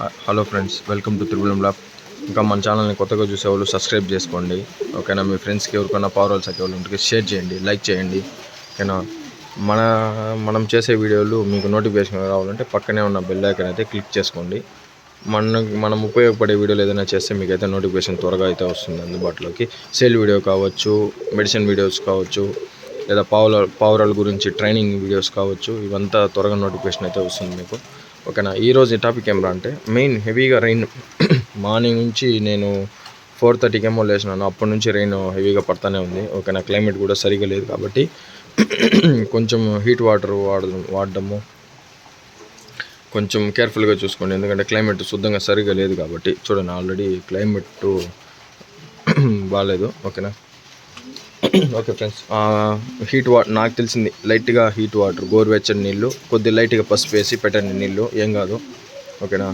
Hello friends welcome to త్రిబులం lab ఇంకా మన ఛానల్ని కొత్తగా చూసేవాళ్ళు సబ్స్క్రైబ్ చేసుకోండి ఓకేనా? మీ ఫ్రెండ్స్కి ఎవరికైనా పవర్ వాళ్ళ ఉంటే షేర్ చేయండి లైక్ చేయండి ఓకేనా? మన మనం చేసే వీడియోలు మీకు నోటిఫికేషన్ రావాలంటే పక్కనే ఉన్న బెల్ ఐకన్ అయితే క్లిక్ చేసుకోండి. మన మనం ఉపయోగపడే వీడియోలు ఏదైనా చేస్తే మీకు అయితే నోటిఫికేషన్ త్వరగా అయితే వస్తుంది అందుబాటులోకి. సేల్ వీడియో కావచ్చు మెడిసిన్ వీడియోస్ కావచ్చు లేదా పావుల పావురాల గురించి ట్రైనింగ్ వీడియోస్ కావచ్చు ఇవంతా త్వరగా నోటిఫికేషన్ అయితే వస్తుంది మీకు. ఓకేనా? ఈరోజు ఈ టాపిక్ ఏమరా అంటే మెయిన్ హెవీగా రైన్ మార్నింగ్ నుంచి నేను ఫోర్ థర్టీకి ఏమో లేచినాను. అప్పటి నుంచి రెయిన్ హెవీగా పడతానే ఉంది. ఓకేనా? క్లైమేట్ కూడా సరిగా లేదు కాబట్టి కొంచెం హీట్ వాటర్ వాడడం వాడడము కొంచెం కేర్ఫుల్గా చూసుకోండి. ఎందుకంటే క్లైమేట్ శుద్ధంగా సరిగా లేదు కాబట్టి. చూడండి ఆల్రెడీ క్లైమేట్ బాగాలేదు ఓకేనా? ఓకే ఫ్రెండ్స్ హీట్ వాటర్ నాకు తెలిసింది లైట్గా హీట్ వాటర్ గోరువెచ్చని నీళ్ళు కొద్ది లైట్గా పసుపు వేసి పెట్టండి నీళ్ళు ఏం కాదు. ఓకేనా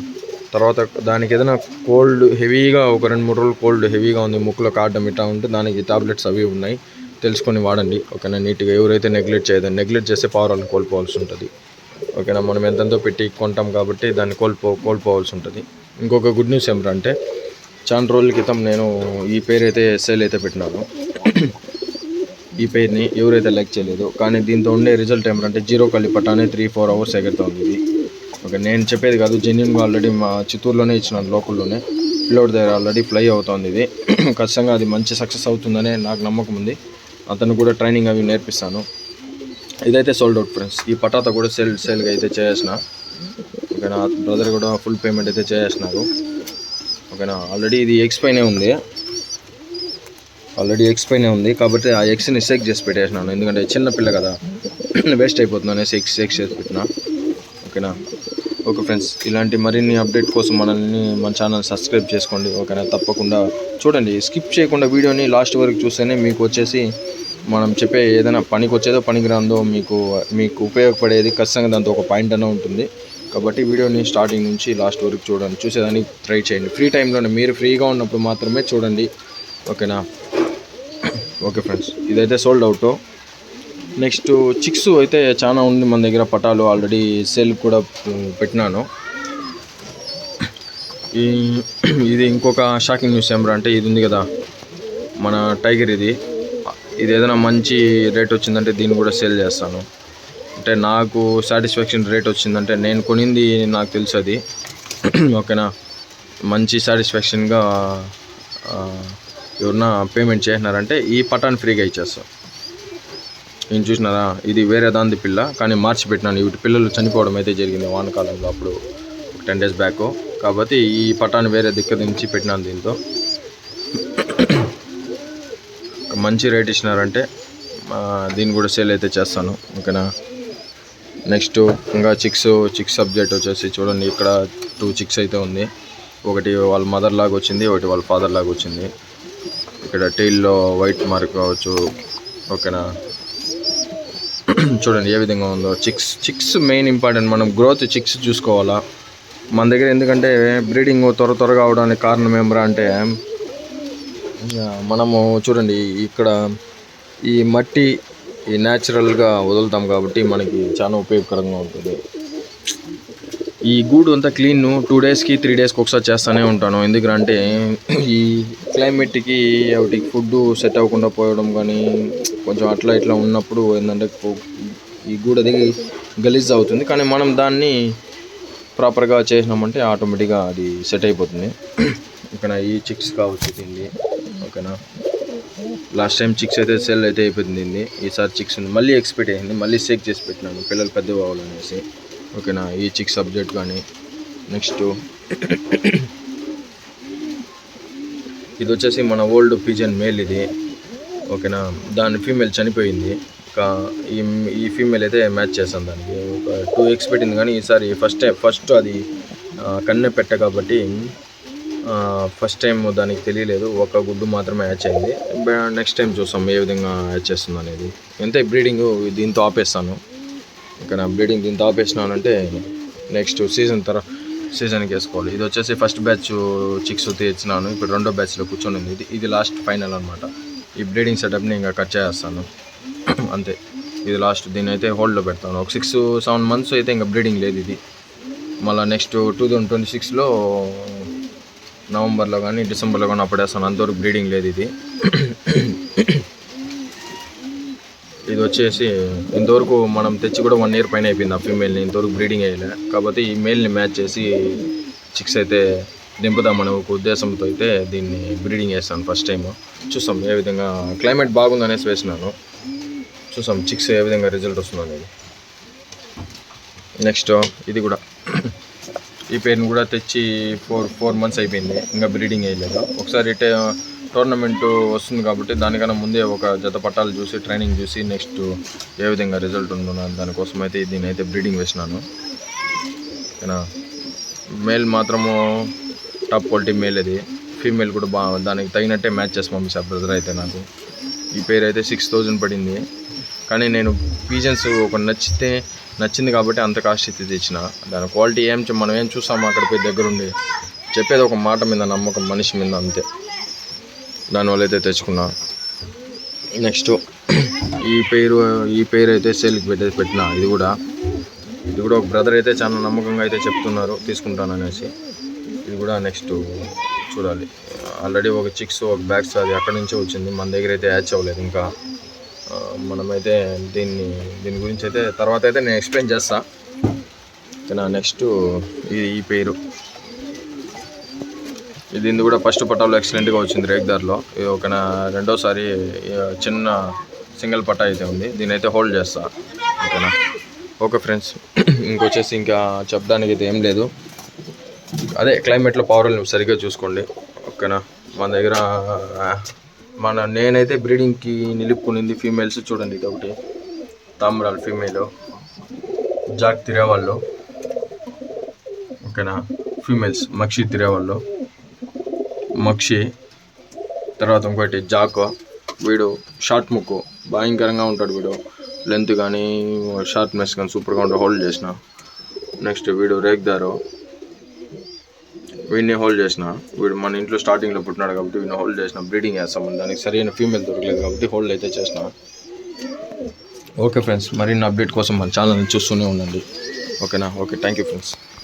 తర్వాత దానికి ఏదైనా కోల్డ్ హెవీగా ఒక రెండు మూడు రోజులు కోల్డ్ హెవీగా ఉంది ముక్కులో కాడడం ఇట్లా ఉంటే దానికి టాబ్లెట్స్ అవి ఉన్నాయి తెలుసుకొని వాడండి. ఓకేనా నీట్గా ఎవరైతే నెగ్లెక్ట్ చేయదని నెగ్లెక్ట్ చేస్తే పవరాలను కోల్పోవాల్సి ఉంటుంది. ఓకేనా మనం ఎంతెంతో పెట్టి కొంటాం కాబట్టి దాన్ని కోల్పో కోల్పోవాల్సి ఉంటుంది. ఇంకొక గుడ్ న్యూస్ ఏమిటంటే చాలా రోజుల క్రితం నేను ఈ పేరు అయితే సేల్ అయితే పెట్టినాను. ఈ పేరుని ఎవరైతే లైక్ చేయలేదు కానీ దీంతో ఉండే రిజల్ట్ ఏమిటంటే జీరో కల్లి పట్టానే త్రీ ఫోర్ అవర్స్ ఎగురుతుంది ఇది. ఓకే నేను చెప్పేది కాదు జెన్యున్గా ఆల్రెడీ మా చిత్తూరులోనే ఇచ్చినాను లోకల్లోనే పిల్లోడి దగ్గర ఆల్రెడీ ఫ్లై అవుతుంది ఇది. ఖచ్చితంగా అది మంచి సక్సెస్ అవుతుందనే నాకు నమ్మకం ఉంది. అతను కూడా ట్రైనింగ్ అవి నేర్పిస్తాను. ఇదైతే సోల్డ్ అవుట్ ఫ్రెండ్స్ ఈ పటాత కూడా సేల్ సేల్గా అయితే చేసిన ఓకేనా బ్రదర్ కూడా ఫుల్ పేమెంట్ అయితే చేసేసినారు ఓకేనా ఆల్రెడీ ఇది ఎక్స్పైనే ఉంది. ఆల్రెడీ ఎక్స్ పైనే ఉంది. కాబట్టి ఆ ఎగ్స్ని సెక్ చేసి పెట్టేసినాను. ఎందుకంటే చిన్న పిల్ల కదా. వేస్ట్ అయిపోతుంది అనేసి ఎక్స్ ఎక్స్ చేసి పెట్టిన. ఓకేనా? ఓకే ఫ్రెండ్స్ ఇలాంటి మరిన్ని అప్డేట్ కోసం మనల్ని మన ఛానల్ సబ్స్క్రైబ్ చేసుకోండి. ఓకేనా? తప్పకుండా చూడండి. స్కిప్ చేయకుండా వీడియోని లాస్ట్ వరకు చూస్తేనే మీకు వచ్చేసి మనం చెప్పే ఏదైనా పనికి వచ్చేదో పనికి రాందో మీకు మీకు ఉపయోగపడేది ఖచ్చితంగా దాంతో ఒక పాయింట్ అనే ఉంటుంది. కాబట్టి వీడియోని స్టార్టింగ్ నుంచి లాస్ట్ వరకు చూడండి. చూసేదానికి ట్రై చేయండి. ఫ్రీ టైంలోనే మీరు ఫ్రీగా ఉన్నప్పుడు మాత్రమే చూడండి. ఓకేనా? ఓకే ఫ్రెండ్స్ ఇదైతే సోల్డ్ అవుట్ నెక్స్ట్ చిక్స్ అయితే చాలా ఉంది మన దగ్గర పటాలు. ఆల్రెడీ సేల్ కూడా పెట్టినాను. ఈ ఇది ఇంకొక షాకింగ్ న్యూస్ ఏమరా అంటే ఇది ఉంది కదా? మన టైగర్ ఇది. ఇది ఏదైనా మంచి రేట్ వచ్చిందంటే దీన్ని కూడా సేల్ చేస్తాను. అంటే నాకు సాటిస్ఫాక్షన్ రేట్ వచ్చిందంటే నేను కొనింది నాకు తెలుసు అది. ఓకేనా మంచి సాటిస్ఫాక్షన్గా ఎవరన్నా పేమెంట్ చేసినారంటే ఈ పటాన్ ఫ్రీగా ఇచ్చేస్తాను నేను చూసినారా? ఇది వేరే దాంది పిల్ల కానీ మార్చి పెట్టినాను. వీటి పిల్లలు చనిపోవడం అయితే జరిగింది వానకాలంలో అప్పుడు టెన్ డేస్ బ్యాక్ కాబట్టి ఈ పటాన్ని వేరే దిక్కు నుంచి పెట్టినాను దీంతో. మంచి రేట్ ఇచ్చినారంటే దీన్ని కూడా సేల్ అయితే చేస్తాను. ఓకేనా? నెక్స్ట్ ఇంకా చిక్స్ చిక్స్ సబ్జెక్ట్ వచ్చేసి చూడండి. ఇక్కడ టూ చిక్స్ అయితే ఉంది. ఒకటి వాళ్ళ మదర్ లాగా వచ్చింది ఒకటి వాళ్ళ ఫాదర్ లాగా వచ్చింది. ఇక్కడ టైల్లో వైట్ మార్క్ కావచ్చు. ఓకేనా? చూడండి ఏ విధంగా ఉందో. చిక్స్ చిక్స్ మెయిన్ ఇంపార్టెంట్ మనం గ్రోత్ చిక్స్ చూసుకోవాలా? మన దగ్గర ఎందుకంటే బ్రీడింగ్ త్వర త్వరగా అవడానికి కారణం ఏమరా అంటే మనము చూడండి ఇక్కడ ఈ మట్టి ఈ న్యాచురల్గా వదులుతాం కాబట్టి మనకి చాలా ఉపయోగకరంగా ఉంటుంది. ఈ గూడు అంతా క్లీన్ టూ డేస్కి త్రీ డేస్కి ఒకసారి చేస్తూనే ఉంటాను. ఎందుకంటే ఈ క్లైమేట్కి వాటికి ఫుడ్ సెట్ అవ్వకుండా పోవడం కానీ కొంచెం అట్లా ఇట్లా ఉన్నప్పుడు ఏంటంటే ఈ గూడు అది గలీజ్ అవుతుంది. కానీ మనం దాన్ని ప్రాపర్గా చేసినామంటే ఆటోమేటిక్గా అది సెట్ అయిపోతుంది. ఓకేనా ఈ చిక్స్ కావచ్చు దీన్ని ఓకేనా? లాస్ట్ టైం చిక్స్ అయితే సెల్ అయితే అయిపోయింది ఈసారి చిక్స్ ఉంది. మళ్ళీ ఎక్స్పెక్ట్ అయింది. మళ్ళీ సేక్ చేసి పెట్టినాను. పిల్లలు పెద్ద అవ్వాలనేసి ఓకేనా ఈ చిక్ సబ్జెక్ట్ కానీ నెక్స్ట్. ఇది వచ్చేసి మన ఓల్డ్ పిజన్ మేల్ ఇది. ఓకేనా దాని ఫీమేల్ చనిపోయింది. ఈ ఈ ఫీమేల్ అయితే మ్యాచ్ చేస్తాను దానికి. ఒక టూ ఎక్స్ పెట్టింది కానీ ఈసారి ఫస్ట్ టైం ఫస్ట్ అది కన్నె పెట్ట కాబట్టి ఫస్ట్ టైం దానికి తెలియలేదు. ఒక గుడ్డు మాత్రమే హ్యాచ్ అయింది. నెక్స్ట్ టైం చూస్తాం ఏ విధంగా హ్యాచ్ చేస్తుంది అనేది. ఎంత బ్రీడింగ్ దీంతో ఆపేస్తాను. ఇక్కడ బ్రీడింగ్ దీంతో ఆపేసినానంటే నెక్స్ట్ సీజన్ తర్వాత సీజన్కి వేసుకోవాలి. ఇది వచ్చేసి ఫస్ట్ బ్యాచ్ చిక్స్ తెచ్చినాను. ఇప్పుడు రెండో బ్యాచ్లో కూర్చొని ఉంది. ఇది ఇది లాస్ట్ ఫైనల్ అనమాట ఈ బ్రీడింగ్ సెటప్ని ఇంకా కట్ చేస్తాను అంతే. ఇది లాస్ట్ దీని అయితే హోల్డ్లో పెడతాను. ఒక సిక్స్ సెవెన్ మంత్స్ అయితే ఇంకా బ్రీడింగ్ లేదు ఇది. మళ్ళీ నెక్స్ట్ టూ థౌజండ్ ట్వంటీ సిక్స్లో నవంబర్లో కానీ డిసెంబర్లో కానీ అప్పుడేస్తాను అంతవరకు బ్రీడింగ్ లేదు ఇది. ఇది వచ్చేసి ఇంతవరకు మనం తెచ్చి కూడా వన్ ఇయర్ పైన అయిపోయింది ఆ ఫీమేల్ని ఇంతవరకు బ్రీడింగ్ అయ్యలే. కాబట్టి ఈ మేల్ని మ్యాచ్ చేసి చిక్స్ అయితే దింపుదామనే ఒక ఉద్దేశంతో అయితే దీన్ని బ్రీడింగ్ చేస్తాను ఫస్ట్ టైం చూస్తాం ఏ విధంగా క్లైమేట్ బాగుందనేసి వేసినాను. చూసాం చిక్స్ ఏ విధంగా రిజల్ట్ వస్తుందో అనేది. నెక్స్ట్ ఇది కూడా. ఈ పేరుని కూడా తెచ్చి ఫోర్ ఫోర్ మంత్స్ అయిపోయింది. ఇంకా బ్రీడింగ్ వేయలేదు ఒకసారి టే టోర్నమెంట్ వస్తుంది కాబట్టి దానికన్నా ముందే ఒక జత పట్టాలు చూసి ట్రైనింగ్ చూసి నెక్స్ట్ ఏ విధంగా రిజల్ట్ ఉందో దానికోసం అయితే దీని అయితే బ్రీడింగ్ వేసినాను. ఓకేనా మేల్ మాత్రము టాప్ క్వాలిటీ మేల్ అది. ఫీమేల్ కూడా బాగా దానికి తగినట్టే మ్యాచ్ చేసి పంపిస్తారు బ్రదర్ అయితే నాకు. ఈ పేరు అయితే సిక్స్ థౌజండ్ పడింది. కానీ నేను పీజన్స్ ఒక నచ్చితే నచ్చింది కాబట్టి అంత కాస్ట్ అయితే తెచ్చిన. దాని క్వాలిటీ ఏం మనం ఏం చూసామో అక్కడ పోయి దగ్గరుండి చెప్పేది ఒక మాట మీద నమ్మకం మనిషి మీద అంతే. దానివల్ల అయితే తెచ్చుకున్నా. నెక్స్ట్ ఈ పేరు ఈ పేరు అయితే సేల్కి పెట్టే పెట్టిన. ఇది కూడా. ఇది కూడా ఒక బ్రదర్ అయితే చాలా నమ్మకంగా అయితే చెప్తున్నారు. తీసుకుంటాను అనేసి ఇది కూడా నెక్స్ట్ చూడాలి. ఆల్రెడీ ఒక చిక్స్ ఒక బ్యాగ్స్ అది అక్కడి నుంచే వచ్చింది. మన దగ్గర అయితే యాచ్ అవ్వలేదు ఇంకా. మనమైతే దీన్ని దీని గురించి అయితే తర్వాత అయితే నేను ఎక్స్ప్లెయిన్ చేస్తాను ఓకేనా? నెక్స్ట్ ఇది ఈ పేరు. ఇది ఇది కూడా ఫస్ట్ పట్టాలో ఎక్సలెంట్గా వచ్చింది రేగ్దార్లో ఇది ఒక రెండోసారి చిన్న సింగిల్ పట్టా అయితే ఉంది. దీని అయితే హోల్డ్ చేస్తా. ఓకేనా? ఓకే ఫ్రెండ్స్ ఇంకొచ్చేసి ఇంకా చెప్పడానికి అయితే ఏం లేదు. అదే క్లైమేట్లో పవర్ సరిగ్గా చూసుకోండి. ఓకేనా? మన దగ్గర మన నేనైతే బ్రీడింగ్కి నిలుపుకునింది ఫీమేల్స్ చూడండి ఇది ఒకటి. తామ్రాలు ఫీమేల్ జాక్ తిరేవాళ్ళు. ఓకేనా? ఫీమేల్స్ మక్షి తిరేవాళ్ళు. మక్షి తర్వాత ఇంకోటి జాకో. వీడు షార్ట్ ముక్కు. భయంకరంగా ఉంటాడు వీడు. లెంత్ కానీ షార్ప్నెస్ కానీ సూపర్గా ఉంటాడు. హోల్డ్ చేసిన. నెక్స్ట్ వీడు రేగ్దారు వీడిని హోల్డ్ చేసిన. వీడు మన ఇంట్లో స్టార్టింగ్లో పుట్టినాడు కాబట్టి వీడిని హోల్డ్ చేసిన. బ్రీడింగ్ చేస్తాం. దానికి సరైన ఫీమేల్ దొరకలేదు కాబట్టి హోల్డ్ అయితే చేసిన. ఓకే ఫ్రెండ్స్ మరిన్ని అప్డేట్ కోసం మన ఛానల్ని చూస్తూనే ఉండండి. ఓకేనా? Okay thank you friends.